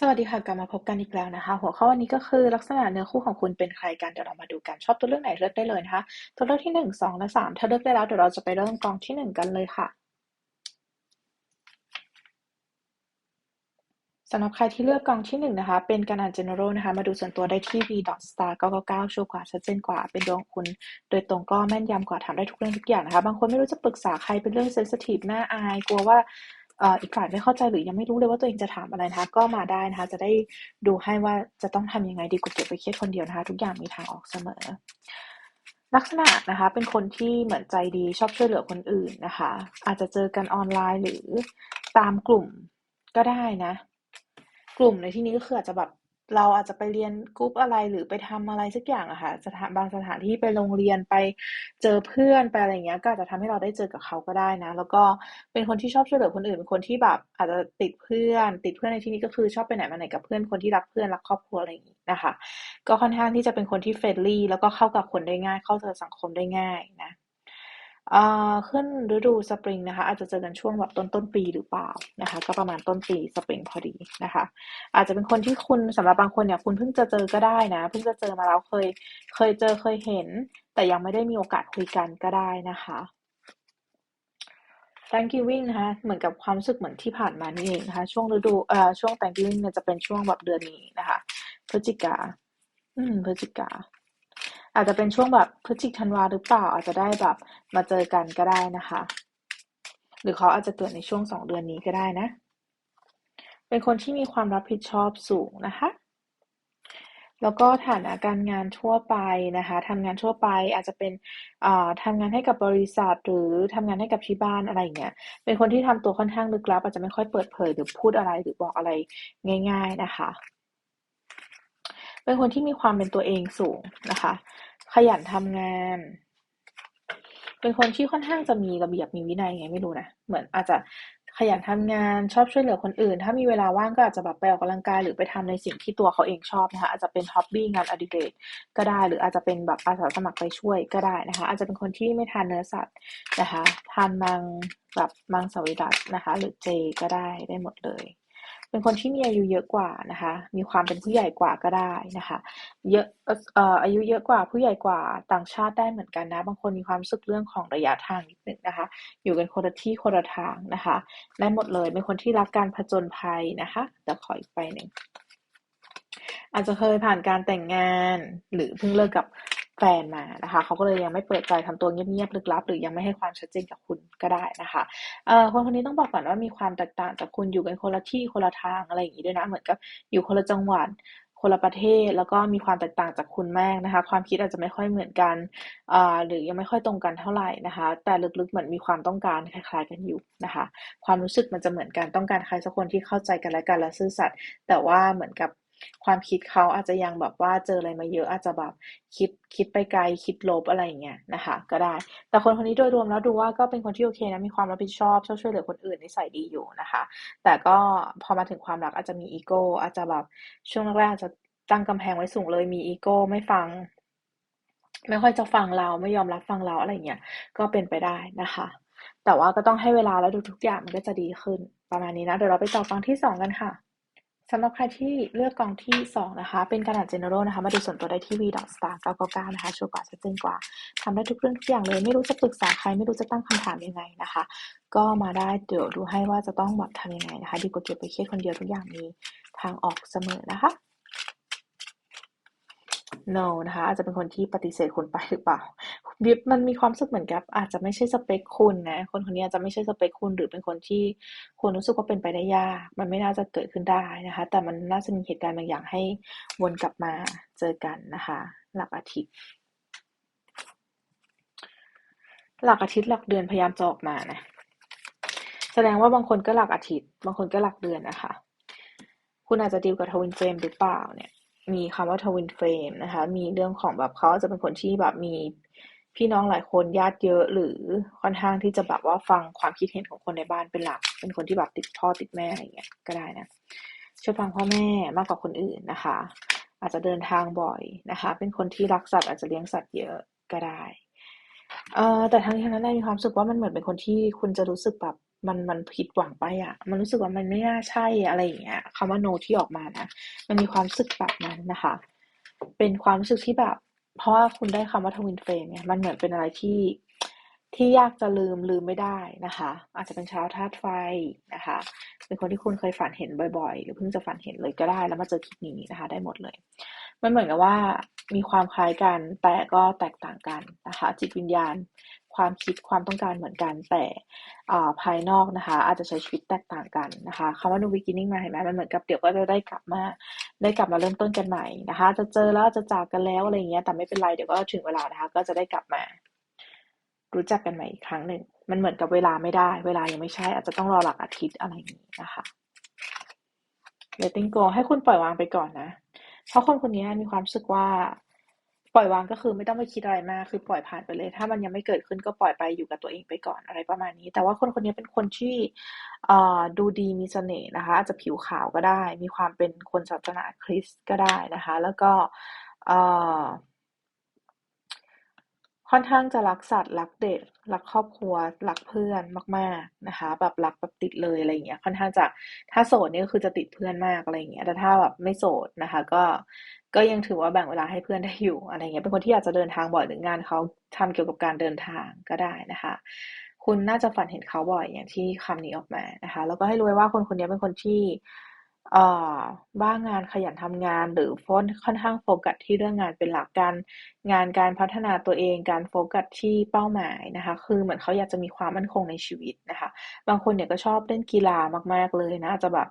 สวัสดีค่ะ กลับมาพบกันอีกแล้วนะคะ หัวข้อวันนี้ก็คือลักษณะเนื้อคู่ของคุณเป็นใครกัน เดี๋ยวเรามาดูกันชอบตัวเลือกไหนเลือกได้เลยนะคะ ตัวเลือกที่หนึ่งสองและสามถ้าเลือกได้แล้วเดี๋ยวเราจะไปเริ่มกองที่หนึ่งกันเลยค่ะสำหรับใครที่เลือกกองที่หนึ่งนะคะ เป็นการอ่าน general นะคะ มาดูส่วนตัวได้ที่ v star 999ชัวร์กว่าชัดเจนกว่า เป็นดวงคุณ โดยตรงก็แม่นยำกว่าทำได้ทุกเรื่องทุกอย่างนะคะ บางคนไม่รู้จะปรึกษาใครเป็นเรื่อง sensitive น่าอาย กลัวว่า อีกฝ่ายไม่เข้าใจหรือยังไม่รู้เลยว่าตัวเองจะถามอะไรนะคะ ก็มาได้นะคะ จะได้ดูให้ว่าจะต้องทำยังไงดีกว่าเก็บไปเครียดคนเดียวนะคะ ทุกอย่างมีทางออกเสมอ ลักษณะนะคะ เป็นคนที่เหมือนใจดีชอบช่วยเหลือคนอื่นนะคะ อาจจะเจอกันออนไลน์หรือตามกลุ่มก็ได้นะ กลุ่มในที่นี้ก็คืออาจจะแบบ เราอาจจะไปเรียนกรุ๊ปอะไร หรือไปทำอะไรสักอย่างอะค่ะสถานบางสถานที่ไปโรงเรียนไปเจอเพื่อนไปอะไรเงี้ย ก็อาจจะทำให้เราได้เจอกับเขาก็ได้นะ แล้วก็เป็นคนที่ชอบช่วยเหลือคนอื่นเป็นคนที่แบบอาจจะติดเพื่อน ติดเพื่อนในที่นี้ก็คือชอบไปไหนมาไหนกับเพื่อนคนที่รักเพื่อนรักครอบครัวอะไรอย่างนี้นะคะ ก็ค่อนข้างที่จะเป็นคนที่เฟรนลี่แล้วก็เข้ากับคนได้ง่าย เข้าเจอสังคมได้ง่ายนะ ขึ้นฤดูสปริงนะคะ อาจจะเจอกันช่วงแบบต้นต้นปีหรือเปล่านะคะ ก็ประมาณต้นปีสปริงพอดีนะคะ อาจจะเป็นคนที่คุณสำหรับบางคนเนี่ย คุณเพิ่งจะเจอก็ได้นะ เพิ่งจะเจอมาแล้วเคย เคยเจอเคยเห็น แต่ยังไม่ได้มีโอกาสคุยกันก็ได้นะคะ Thanksgiving นะคะ เหมือนกับความรู้สึกเหมือนที่ผ่านมานี่เองนะคะ ช่วงฤดูเอ่อช่วง Thanksgiving เนี่ยจะเป็นช่วงแบบเดือนนี้นะคะ พฤศจิกา อืม พฤศจิกา อาจจะเป็นช่วงแบบพฤศจิกธันวาหรือเปล่าอาจจะได้แบบมาเจอกันก็ได้นะคะ หรือเขาอาจจะเกิดในช่วงสองเดือนนี้ก็ได้นะ เป็นคนที่มีความรับผิดชอบสูงนะคะแล้วก็ฐานะการงานทั่วไปนะคะทำงานทั่วไปอาจจะเป็นทำงานให้กับบริษัทหรือทำงานให้กับที่บ้านอะไรเงี้ย เป็นคนที่ทำตัวค่อนข้างลึกลับอาจจะไม่ค่อยเปิดเผยหรือพูดอะไรหรือบอกอะไรง่าย ๆนะคะ เป็นคนที่มีความเป็นตัวเองสูงนะคะ ขยันทำงาน เป็นคนที่ค่อนข้างจะมีระเบียบมีวินัยไงไม่รู้นะ เหมือนอาจจะขยันทำงานชอบช่วยเหลือคนอื่น ถ้ามีเวลาว่างก็อาจจะแบบไปออกกำลังกายหรือไปทำในสิ่งที่ตัวเขาเองชอบนะคะอาจจะเป็นฮ็อบบี้งานอดิเรกก็ได้ หรืออาจจะเป็นแบบอาสาสมัครไปช่วยก็ได้นะคะ อาจจะเป็นคนที่ไม่ทานเนื้อสัตว์นะคะ ทานมังแบบมังสวิรัตนะคะ หรือเจก็ได้ได้หมดเลย เป็นคนที่มีอายุเยอะกว่านะคะ มีความเป็นผู้ใหญ่กว่าก็ได้นะคะ เยอะเอ่ออายุเยอะกว่าผู้ใหญ่กว่าต่างชาติได้เหมือนกันนะ บางคนมีความสึกเรื่องของระยะทางนิดนึงนะคะ อยู่กันคนละที่คนละทางนะคะ ได้หมดเลย เป็นคนที่รักการผจญภัยนะคะแต่ขออีกไปหนึ่งอาจจะเคยผ่านการแต่งงานหรือเพิ่งเลิกกับ แฟนมานะคะเขาก็เลยยังไม่เปิดใจทำตัวเงียบๆลึกลับ หรือยังไม่ให้ความชัดเจนกับคุณก็ได้นะคะเอ่อคนคนนี้ต้องบอกก่อนว่ามีความแตกต่างจากคุณอยู่กันคนละที่คนละทางอะไรอย่างนี้ด้วยนะ เหมือนกับอยู่คนละจังหวัดคนละประเทศแล้วก็มีความแตกต่างจากคุณมากนะคะ ความคิดอาจจะไม่ค่อยเหมือนกันหรือยังไม่ค่อยตรงกันเท่าไหร่นะคะ แต่ลึกๆเหมือนมีความต้องการคล้าย ๆ กันอยู่นะคะ ความรู้สึกมันจะเหมือนกันต้องการใครสักคนที่เข้าใจกันและกันและซื่อสัตย์แต่ว่าเหมือนกับ ความคิดเขาอาจจะยังแบบว่าเจออะไรมาเยอะอาจจะแบบคิดคิดไปไกลคิดลบอะไรอย่างเงี้ยนะคะ ก็ได้ แต่คนคนนี้โดยรวมแล้วดูว่าก็เป็นคนที่โอเคนะมีความรับผิดชอบชอบช่วยเหลือคนอื่นนิสัยดีอยู่นะคะ แต่ก็พอมาถึงความรักอาจจะมีอีโก้อาจจะแบบช่วงแรกอาจจะตั้งกำแพงไว้สูงเลยมีอีโก้ไม่ฟัง ไม่ค่อยจะฟังเราไม่ยอมรับฟังเราอะไรเงี้ยก็เป็นไปได้นะคะ แต่ว่าก็ต้องให้เวลาแล้วดูทุกอย่างมันก็จะดีขึ้นประมาณนี้นะเดี๋ยวเราไปต่อฟังที่สองกันค่ะ สำหรับใครที่เลือกกองที่ 2 นะคะ เป็นกระดาษ general นะคะ มาดูส่วนตัวได้ที่ v star 999นะคะ ชัวร์กว่าชัดเจนกว่าทำได้ทุกเรื่องทุกอย่างเลย ไม่รู้จะปรึกษาใคร ไม่รู้จะตั้งคำถามยังไงนะคะ ก็มาได้ เดี๋ยวดูให้ว่าจะต้องแบบทำยังไงนะคะ ดีกว่าเก็บไปเครียดคนเดียวทุกอย่างมีทางออกเสมอนะคะ no นะคะ อาจจะเป็นคนที่ปฏิเสธคุณไปหรือเปล่าบิบมันมีความรู้สึกเหมือนกับ อาจจะไม่ใช่สเปคคุณนะ คนคนนี้อาจจะไม่ใช่สเปคคุณ หรือเป็นคนที่คุณรู้สึกว่าเป็นไปได้ยาก มันไม่น่าจะเกิดขึ้นได้นะคะ แต่มันน่าจะมีเหตุการณ์บางอย่างให้วนกลับมาเจอกันนะคะ หลักอาทิตย์ หลักอาทิตย์หลักเดือนพยายามจะออกมานะ แสดงว่าบางคนก็หลักอาทิตย์ บางคนก็หลักเดือนนะคะ คุณอาจจะดีลกับทวินเฟรมหรือเปล่าเนี่ย มีคำว่าทวินเฟรมนะคะ มีเรื่องของแบบเขาจะเป็นคนที่แบบมีพี่น้องหลายคนญาติเยอะหรือค่อนข้างที่จะแบบว่าฟังความคิดเห็นของคนในบ้านเป็นหลัก เป็นคนที่แบบติดพ่อติดแม่อะไรเงี้ยก็ได้นะช่วยฟังพ่อแม่มากกว่าคนอื่นนะคะ อาจจะเดินทางบ่อยนะคะ เป็นคนที่รักสัตว์อาจจะเลี้ยงสัตว์เยอะก็ได้เอ่อแต่ทั้งนี้ทั้งนั้นมีความรู้สึกว่ามันเหมือนเป็นคนที่คุณจะรู้สึกแบบ มันมันผิดหวังไปอะ มันรู้สึกว่ามันไม่น่าใช่อะไรอย่างเงี้ยคำว่า no ที่ออกมานะมันมีความรู้สึกแบบนั้นนะคะ เป็นความรู้สึกที่แบบ เพราะว่าคุณได้คำว่าทวินเฟรมเนี่ยมันเหมือนเป็นอะไรที่ที่ยากจะลืมลืมไม่ได้นะคะ อาจจะเป็นชาวธาตุไฟนะคะ เป็นคนที่คุณเคยฝันเห็นบ่อยๆ หรือเพิ่งจะฝันเห็นเลยก็ได้ แล้วมาเจอคลิปนี้นะคะ ได้หมดเลย มันเหมือนกับว่ามีความคล้ายกันแต่ก็แตกต่างกันนะคะ จิตวิญญาณ ความคิดความต้องการเหมือนกันแต่ภายนอกนะคะ อาจจะใช้ชีวิตแตกต่างกันนะคะคำว่า new beginning มาเห็นไหมมันเหมือนกับเดี๋ยวก็จะได้กลับมาได้กลับมาเริ่มต้นกันใหม่นะคะ จะเจอแล้วจะจากกันแล้วอะไรเงี้ยแต่ไม่เป็นไรเดี๋ยวก็ถึงเวลานะคะ ก็จะได้กลับมา รู้จักกันใหม่อีกครั้งหนึ่งมันเหมือนกับเวลาไม่ได้ เวลายังไม่ใช่ อาจจะต้องรอหลักอาทิตย์อะไรอย่างนี้นะคะ letting go ให้คุณปล่อยวางไปก่อนนะ เพราะคนคนนี้มีความรู้สึกว่า ปล่อยวางก็คือไม่ต้องไปคิดอะไรมาก คือปล่อยผ่านไปเลย ถ้ามันยังไม่เกิดขึ้นก็ปล่อยไปอยู่กับตัวเองไปก่อนอะไรประมาณนี้ แต่ว่าคนคนนี้เป็นคนที่ดูดีมีเสน่ห์นะคะ อาจจะผิวขาวก็ได้ มีความเป็นคนศาสนาคริสต์ก็ได้นะคะ แล้วก็ ค่อนข้างจะรักสัตว์รักเด็กรักครอบครัวรักเพื่อนมาก ๆนะคะ แบบรักแบบติดเลยอะไรอย่างเงี้ยค่อนข้างจะถ้าโสดนี่ก็คือจะติดเพื่อนมากอะไรอย่างเงี้ยแต่ถ้าแบบไม่โสดนะคะ ก็ก็ยังถือว่าแบ่งเวลาให้เพื่อนได้อยู่อะไรเงี้ยเป็นคนที่อยากจะเดินทางบ่อยหรืองานเขาทำเกี่ยวกับการเดินทางก็ได้นะคะ คุณน่าจะฝันเห็นเขาบ่อยอย่างที่คำนี้ออกมานะคะ แล้วก็ให้รู้ไว้ว่าคนคนนี้เป็นคนที่ เอ่อบ้างงาน ขยันทำงาน หรือฟนค่อนข้างโฟกัสที่เรื่องงานเป็นหลัก การ งาน การพัฒนาตัวเอง การโฟกัสที่เป้าหมายนะคะ คือเหมือนเขาอยากจะมีความมั่นคงในชีวิตนะคะ บางคนเนี่ยก็ชอบเล่นกีฬามาก ๆ เลยนะ อาจจะแบบ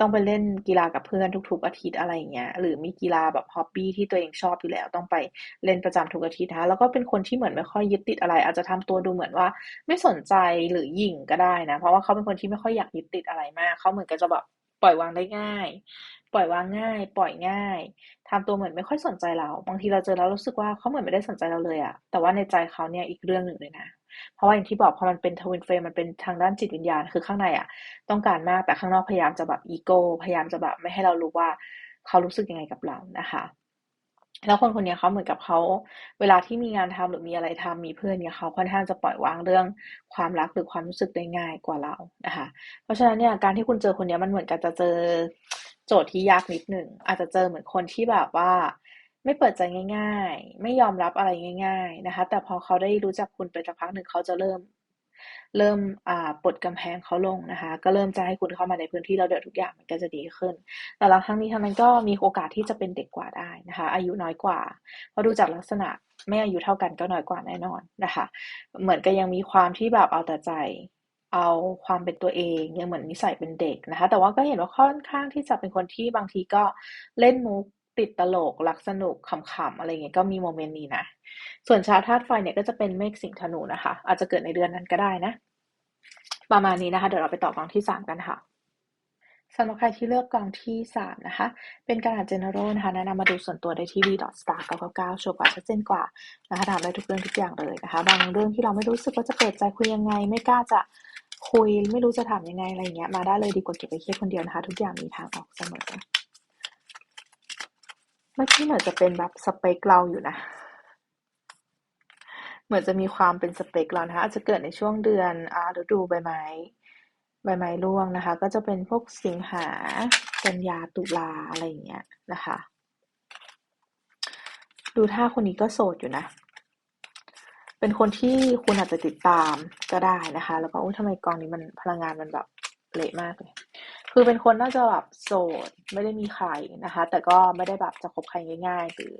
ต้องไปเล่นกีฬากับเพื่อนทุก ๆ อาทิตย์ อะไรอย่างเงี้ย หรือมีกีฬาแบบฮ็อบบี้ที่ตัวเองชอบอยู่แล้ว ต้องไปเล่นประจำทุกอาทิตย์นะคะ แล้วก็เป็นคนที่เหมือนไม่ค่อยยึดติดอะไร อาจจะทำตัวดูเหมือนว่าไม่สนใจ หรือหยิ่งก็ได้นะ เพราะว่าเขาเป็นคนที่ไม่ค่อยอยากยึดติดอะไรมาก เขาเหมือนกับจะแบบ ปล่อยวางได้ง่าย ปล่อยวางง่าย ปล่อยง่ายทำตัวเหมือนไม่ค่อยสนใจเรา บางทีเราเจอแล้วรู้สึกว่าเขาเหมือนไม่ได้สนใจเราเลยอะแต่ว่าในใจเขาเนี่ยอีกเรื่องหนึ่งเลยนะ เพราะว่าอย่างที่บอกพอมันเป็นทวินเฟรมมันเป็นทางด้านจิตวิญญาณคือข้างในอะต้องการมากแต่ข้างนอกพยายามจะแบบอีโก้พยายามจะแบบไม่ให้เรารู้ว่าเขารู้สึกยังไงกับเรานะคะ แล้วคนคนนี้เขาเหมือนกับเขา เวลาที่มีงานทำหรือมีอะไรทำมีเพื่อนเนี่ยเขาค่อนข้างจะปล่อยวางเรื่องความรักหรือความรู้สึกได้ง่ายกว่าเรานะคะ เพราะฉะนั้นเนี่ยการที่คุณเจอคนนี้มันเหมือนกับจะเจอโจทย์ที่ยากนิดหนึ่งอาจจะเจอเหมือนคนที่แบบว่า ไม่เปิดใจง่าย ๆ ไม่ยอมรับอะไรง่าย ๆนะคะ แต่พอเขาได้รู้จักคุณไปสักพักหนึ่งเขาจะเริ่ม เริ่มปลดกำแพงเขาลงนะคะ ก็เริ่มจะให้คุณเข้ามาในพื้นที่เราเดี๋ยวทุกอย่างมันก็จะดีขึ้น แต่ละทั้งนี้ทั้งนั้นก็มีโอกาสที่จะเป็นเด็กกว่าได้นะคะ อายุน้อยกว่า เพราะดูจากลักษณะไม่อายุเท่ากันก็น้อยกว่าแน่นอนนะคะ เหมือนกับยังมีความที่แบบเอาแต่ใจเอาความเป็นตัวเองยังเหมือนนิสัยเป็นเด็กนะคะ แต่ว่าก็เห็นว่าค่อนข้างที่จะเป็นคนที่บางทีก็เล่นมุก ติดตลก รักสนุก ขำ ๆ อะไรเงี้ย ก็มีโมเมนต์นี้นะ ส่วนชาวธาตุไฟเนี่ยก็จะเป็นเมฆสิงธนูนะคะ อาจจะเกิดในเดือนนั้นก็ได้นะ ประมาณนี้นะคะ เดี๋ยวเราไปต่อกองที่สามกันค่ะสำหรับใครที่เลือกกองที่สามนะคะ เป็นการอ่าน general นะคะ แนะนำมาดูส่วนตัวได้ที่ v.star 999ชัวร์กว่าชัดเจนกว่านะคะถามได้ทุกเรื่องทุกอย่างเลยนะคะ บางเรื่องที่เราไม่รู้สึกว่าจะเปิดใจคุยยังไง ไม่กล้าจะคุย ไม่รู้จะถามยังไงอะไรเงี้ย มาได้เลยดีกว่าเก็บไปเครียดคนเดียวนะคะ ทุกอย่างมีทางออกเสมอ เมื่อกี้เหมือนจะเป็นแบบสเปคเราอยู่นะ เหมือนจะมีความเป็นสเปคเรานะคะอาจจะเกิดในช่วงเดือนอ่าฤดูใบไม้ใบไม้ร่วงนะคะ ก็จะเป็นพวกสิงหากันยาตุลาอะไรอย่างเงี้ยนะคะ ดูท่าคนนี้ก็โสดอยู่นะ เป็นคนที่คุณอาจจะติดตามก็ได้นะคะ แล้วก็อุ้ยทำไมกองนี้มันพลังงานมันแบบเละมากเลย คือเป็นคนน่าจะแบบโสดไม่ได้มีใครนะคะ แต่ก็ไม่ได้แบบจะคบใครง่ายๆ หรือ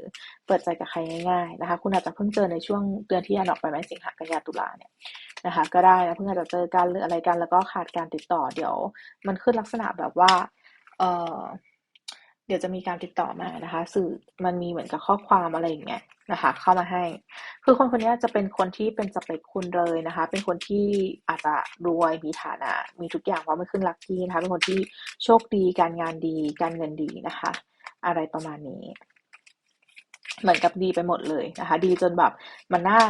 เปิดใจกับใครง่าย ๆ นะคะ คุณอาจจะเพิ่งเจอในช่วงเดือนที่ยันออกไปไหมสิงหากันยาตุลาเนี่ยนะคะ ก็ได้นะเพิ่งอาจจะเจอกันหรืออะไรกันแล้วก็ขาดการติดต่อเดี๋ยว มันขึ้นลักษณะแบบว่า เออ เดี๋ยวจะมีการติดต่อมานะคะ สื่อมันมีเหมือนกับข้อความอะไรอย่างเงี้ยนะคะ เข้ามาให้ คือคนคนนี้จะเป็นคนที่เป็นสเปคคุณเลยนะคะ เป็นคนที่อาจจะรวยมีฐานะ มีทุกอย่างเพราะมันขึ้นลัคกี้นะคะ เป็นคนที่โชคดีการงานดี การเงินดีนะคะ อะไรประมาณนี้ เหมือนกับดีไปหมดเลยนะคะ ดีจนแบบมันหน่า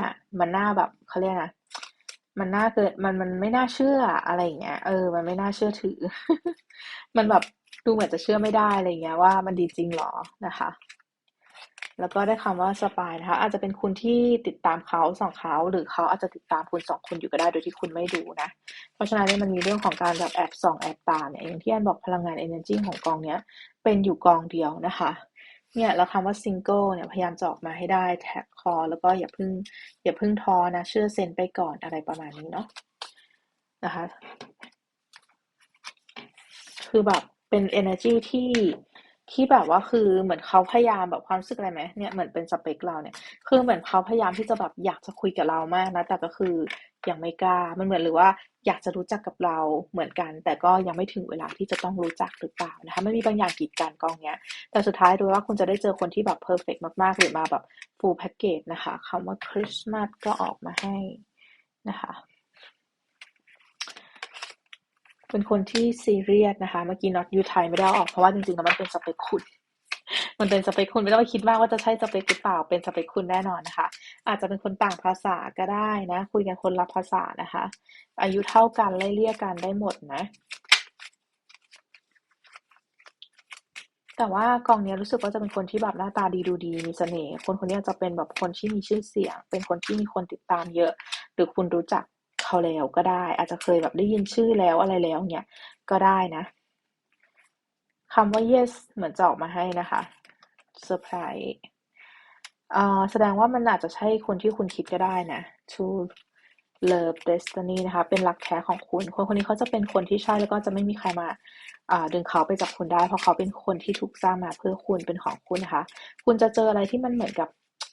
มันหน่าแบบเขาเรียกนะมันน่าเกิดมันมันไม่น่าเชื่ออะไรอย่างเงี้ยเออ มันไม่น่าเชื่อถือ มันแบบ ดูเหมือนจะเชื่อไม่ได้อะไรเงี้ยว่ามันดีจริงหรอนะคะ แล้วก็ได้คำว่าสปายนะคะอาจจะเป็นคุณที่ติดตามเขาสองเขาหรือเขาอาจจะติดตามคุณสองคนอยู่ก็ได้โดยที่คุณไม่ดูนะ เพราะฉะนั้นเนี่ยมันมีเรื่องของการแบบแอบส่องแอบตามเนี่ยอย่างที่แอนบอกพลังงาน energy ของกองเนี้ยเป็นอยู่กองเดียวนะคะเนี่ยแล้วคำว่า single เนี่ยพยายามจะออกมาให้ได้แท็กคอ แล้วก็อย่าเพิ่งอย่าเพิ่งทอนะ เชื่อเซ็นไปก่อนอะไรประมาณนี้เนาะนะคะ คือแบบ เป็น energy ที่ที่แบบว่าคือเหมือนเขาพยายามแบบความรู้สึกอะไรไหมเนี่ยเหมือนเป็นสเปคเราเนี่ย คือเหมือนเขาพยายามที่จะแบบอยากจะคุยกับเรามากนะแต่ก็คือยังไม่กล้ามันเหมือนหรือว่าอยากจะรู้จักกับเราเหมือนกัน แต่ก็ยังไม่ถึงเวลาที่จะต้องรู้จักหรือเปล่านะคะไม่มีบางอย่างกีดกันกองเนี้ย แต่สุดท้ายดูว่าคุณจะได้เจอคนที่แบบเพอร์เฟกมากๆ หรือมาแบบฟูลแพ็กเกจนะคะคำว่าคริสต์มาสก็ออกมาให้นะคะ เป็นคนที่ซีเรียสนะคะ เมื่อกี้ not you ไทยไม่ได้ออกเพราะว่าจริงๆแล้วมันเป็นสเปคคุณมันเป็นสเปคคุณไม่ต้องคิดมากว่าจะใช่สเปคหรือเปล่าเป็นสเปคคุณแน่นอนนะคะ อาจจะเป็นคนต่างภาษาก็ได้นะ คุยกันคนละภาษานะคะ อายุเท่ากันไล่เลี่ยกันได้หมดนะ แต่ว่ากองนี้รู้สึกว่าจะเป็นคนที่แบบหน้าตาดีดูดีมีเสน่ห์คนคนนี้จะเป็นแบบคนที่มีชื่อเสียง เป็นคนที่มีคนติดตามเยอะ หรือคุณรู้จัก เขาแล้วก็ได้ อาจจะเคยแบบได้ยินชื่อแล้วอะไรแล้วเนี่ยก็ได้นะคำว่า yes เหมือนจะออกมาให้นะคะ surprise แสดงว่ามันอาจจะใช่คนที่คุณคิดก็ได้นะ to love destiny นะคะ เป็นรักแท้ของคุณ คนคนนี้เขาจะเป็นคนที่ใช่แล้วก็จะไม่มีใครมาดึงเขาไปจากคุณได้ เพราะเขาเป็นคนที่ถูกสร้างมาเพื่อคุณเป็นของคุณนะคะ คุณจะเจออะไรที่มันเหมือนกับ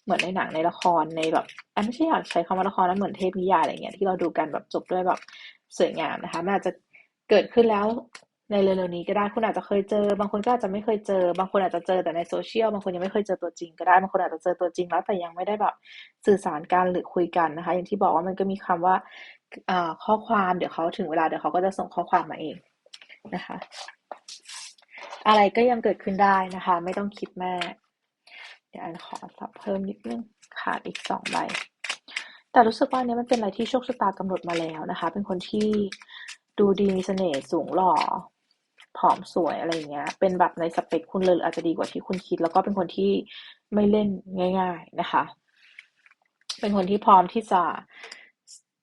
เหมือนในหนังในละครในแบบอันไม่ใช่อยากใช้คำว่าละครแล้วเหมือนเทพนิยายอะไรเงี้ยที่เราดูกันแบบจบด้วยแบบสวยงามนะคะมันอาจจะเกิดขึ้นแล้วในเร็วๆนี้ก็ได้คุณอาจจะเคยเจอ บางคนก็อาจจะไม่เคยเจอ บางคนอาจจะเจอแต่ในโซเชียลบางคนยังไม่เคยเจอตัวจริงก็ได้บางคนอาจจะเจอตัวจริงแล้วแต่ยังไม่ได้แบบสื่อสารกันหรือคุยกันนะคะ อย่างที่บอกว่ามันก็มีคำว่าข้อความเดี๋ยวเขาถึงเวลาเดี๋ยวเขาก็จะส่งข้อความมาเองนะคะ อะไรก็ยังเกิดขึ้นได้นะคะ ไม่ต้องคิดแม่ เดี๋ยวอันขอสับเพิ่มนิดนึงขาดอีกสองใบ แต่รู้สึกว่าเนี้ยมันเป็นอะไรที่โชคชะตากำหนดมาแล้วนะคะ เป็นคนที่ดูดีมีเสน่ห์สูงหล่อผอมสวยอะไรเงี้ย เป็นแบบในสเปคคุณเลยอาจจะดีกว่าที่คุณคิด แล้วก็เป็นคนที่ไม่เล่นง่าย ๆนะคะ เป็นคนที่พร้อมที่จะ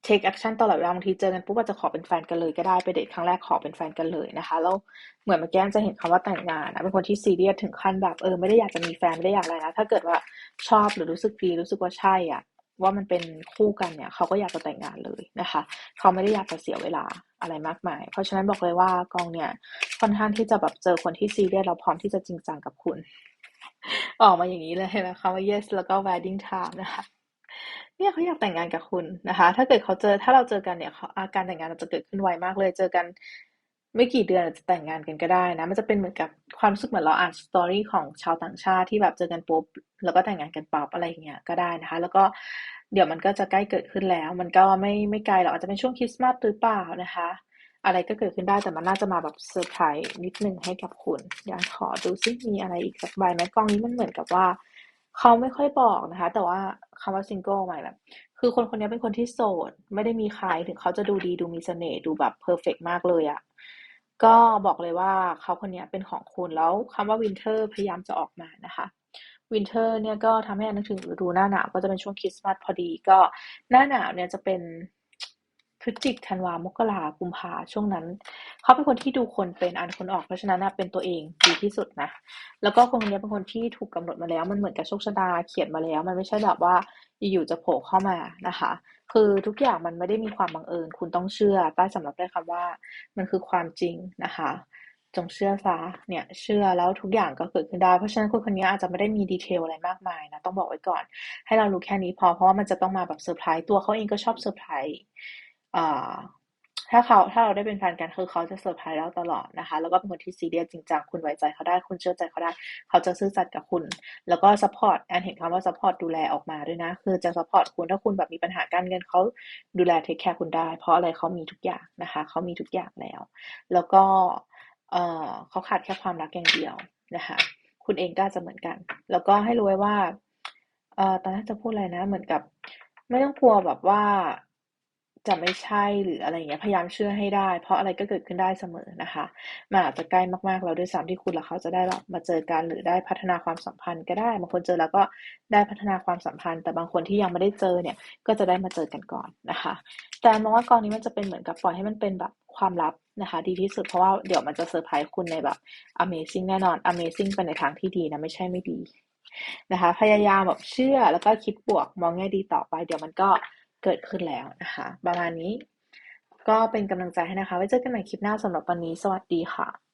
take action ตลอดเวลาบางทีเจอกันปุ๊บอาจจะขอเป็นแฟนกันเลยก็ได้ไปเดทครั้งแรกขอเป็นแฟนกันเลยนะคะแล้วเหมือนมื่อกี้จะเห็นคำว่าแต่งงานนะเป็นคนที่ซีเรียสถึงขั้นแบบเออไม่ได้อยากจะมีแฟนไม่ได้อยากอะไรนะถ้าเกิดว่าชอบหรือรู้สึกดีรู้สึกว่าใช่อะว่ามันเป็นคู่กันเนี่ยเขาก็อยากจะแต่งงานเลยนะคะ เขาไม่ได้อยากจะเสียเวลาอะไรมากมาย เพราะฉะนั้นบอกเลยว่ากองเนี่ยค่อนข้างที่จะแบบเจอคนที่ซีเรียสเราพร้อมที่จะจริงจังกับคุณ ออกมาอย่างนี้เลยนะคะว่า yes แล้วก็ wedding time นะคะ เนี่ยเขาอยากแต่งงานกับคุณนะคะ ถ้าเกิดเขาเจอถ้าเราเจอกันเนี่ยอาการแต่งงานเราจะเกิดขึ้นไวมากเลย เจอกันไม่กี่เดือนจะแต่งงานกันก็ได้นะ มันจะเป็นเหมือนกับความรู้สึกเหมือนเราอ่านสตอรี่ของชาวต่างชาติที่แบบเจอกันปุ๊บแล้วก็แต่งงานกันปั๊บอะไรอย่างเงี้ยก็ได้นะคะ แล้วก็เดี๋ยวมันก็จะใกล้เกิดขึ้นแล้ว มันก็ไม่ไม่ไกลหรอกอาจจะเป็นช่วงคริสต์มาสหรือเปล่านะคะ อะไรก็เกิดขึ้นได้แต่มันน่าจะมาแบบเซอร์ไพรส์นิดนึงให้กับคุณอยากขอดูซิมีอะไรอีกสักใบไหมกล้องนี้มันเหมือนกับว่า เขาไม่ค่อยบอกนะคะ แต่ว่าคำว่าซิงเกิลหมายแบบ คือคนคนนี้เป็นคนที่โสด ไม่ได้มีใครถึงเขาจะดูดีดูมีเสน่ห์ดูแบบเพอร์เฟกมากเลยอะก็บอกเลยว่าเขาคนนี้เป็นของคุณแล้วคำว่าวินเทอร์พยายามจะออกมานะคะวินเทอร์เนี่ยก็ทำให้นึกถึงฤดูหน้าหนาวก็จะเป็นช่วงคริสต์มาสพอดีก็หน้าหนาวเนี่ยจะเป็น ฤศจิกธันวามกรากุมภาช่วงนั้น เขาเป็นคนที่ดูคนเป็นอ่านคนออกเพราะฉะนั้นเป็นตัวเองดีที่สุดนะ แล้วก็คนนี้เป็นคนที่ถูกกาหนดมาแล้ว มันเหมือนกับโชคชะตาเขียนมาแล้ว มันไม่ใช่แบบว่าอยู่ๆจะโผล่เข้ามานะคะ คือทุกอย่างมันไม่ได้มีความบังเอิญ คุณต้องเชื่อใต้สำหรับได้คำว่า มันคือความจริงนะคะจงเชื่อซะเนี่ยเชื่อแล้วทุกอย่างก็เกิดขึ้นได้ เพราะฉะนั้นคนคนนี้อาจจะไม่ได้มีดีเทลอะไรมากมายนะต้องบอกไว้ก่อน ให้เรารู้แค่นี้พอเพราะว่ามันจะต้องมาแบบเซอร์ไพรส์ตัวเขาเองก็ชอบเซอร์ไพรส์ ถ้าเขาถ้าเราได้เป็นแฟนกันคือเขาจะเซอร์ไพรส์เราตลอดนะคะ แล้วก็เป็นคนที่ซีเรียสจริงจังคุณไว้ใจเขาได้คุณเชื่อใจเขาได้ เขาจะซื่อสัตย์กับคุณ แล้วก็ซัพพอร์ตแอนเห็นคำว่าซัพพอร์ตดูแลออกมาด้วยนะ คือจะซัพพอร์ตคุณถ้าคุณแบบมีปัญหาการเงินเขาดูแลเทคแคร์คุณได้ เพราะอะไรเขามีทุกอย่างนะคะเขามีทุกอย่างแล้ว แล้วก็เออเขาขาดแค่ความรักอย่างเดียวนะคะคุณเองก็จะเหมือนกัน แล้วก็ให้รู้ไว้ว่าเออตอนแรกจะพูดอะไรนะ เหมือนกับ ไม่ต้องกลัวแบบว่า จะไม่ใช่หรืออะไรเงี้ยพยายามเชื่อให้ได้ เพราะอะไรก็เกิดขึ้นได้เสมอนะคะมันอาจจะใกล้มากๆแล้วด้วยซ้ำที่คุณและเขาจะได้แบบมาเจอกันหรือได้พัฒนาความสัมพันธ์ก็ได้บางคนเจอแล้วก็ได้พัฒนาความสัมพันธ์ แต่บางคนที่ยังไม่ได้เจอเนี่ยก็จะได้มาเจอกันก่อนนะคะ แต่มองว่ากองนี้มันจะเป็นเหมือนกับปล่อยให้มันเป็นแบบความลับนะคะ ดีที่สุดเพราะว่าเดี๋ยวมันจะเซอร์ไพรส์คุณในแบบ amazing แน่นอน amazing เป็นในทางที่ดีนะไม่ใช่ไม่ดีนะคะ พยายามแบบเชื่อแล้วก็คิดบวกมองแง่ดีต่อไป เดี๋ยวมันก็ เกิดขึ้นแล้วนะคะ ประมาณนี้ ก็เป็นกำลังใจให้นะคะ ไว้เจอกันใหม่คลิปหน้าสำหรับวันนี้ สวัสดีค่ะ